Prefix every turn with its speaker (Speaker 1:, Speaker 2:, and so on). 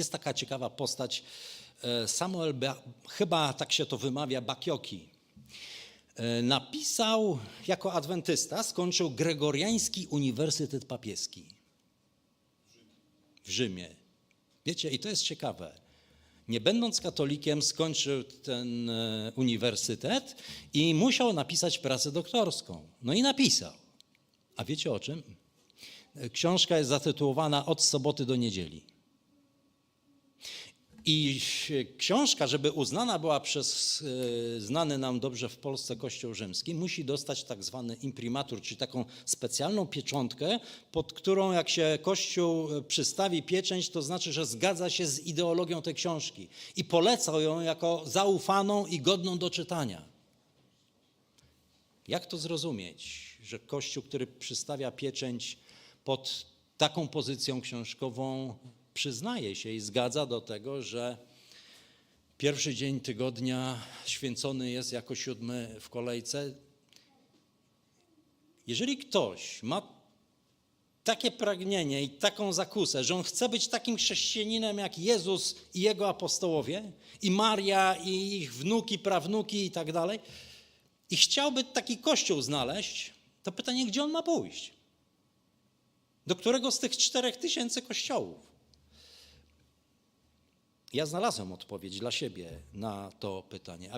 Speaker 1: Jest taka ciekawa postać, e, Samuel, ba, chyba tak się to wymawia, Bakioki. E, Napisał jako adwentysta, skończył Gregoriański Uniwersytet Papieski w Rzymie. Wiecie, i to jest ciekawe. Nie będąc katolikiem, skończył ten e, uniwersytet i musiał napisać pracę doktorską. No i napisał. A wiecie o czym? Książka jest zatytułowana Od soboty do niedzieli. I książka, żeby uznana była przez e, znany nam dobrze w Polsce Kościół Rzymski, musi dostać tak zwany imprimatur, czyli taką specjalną pieczątkę, pod którą jak się Kościół e, przystawi pieczęć, to znaczy, że zgadza się z ideologią tej książki i poleca ją jako zaufaną i godną do czytania. Jak to zrozumieć, że Kościół, który przystawia pieczęć pod taką pozycją książkową, przyznaje się i zgadza do tego, że pierwszy dzień tygodnia święcony jest jako siódmy w kolejce? Jeżeli ktoś ma takie pragnienie i taką zakusę, że on chce być takim chrześcijaninem jak Jezus i jego apostołowie, i Maria, i ich wnuki, prawnuki i tak dalej, i chciałby taki kościół znaleźć, to pytanie, gdzie on ma pójść? Do którego z tych czterech tysięcy kościołów? Ja znalazłem odpowiedź dla siebie na to pytanie.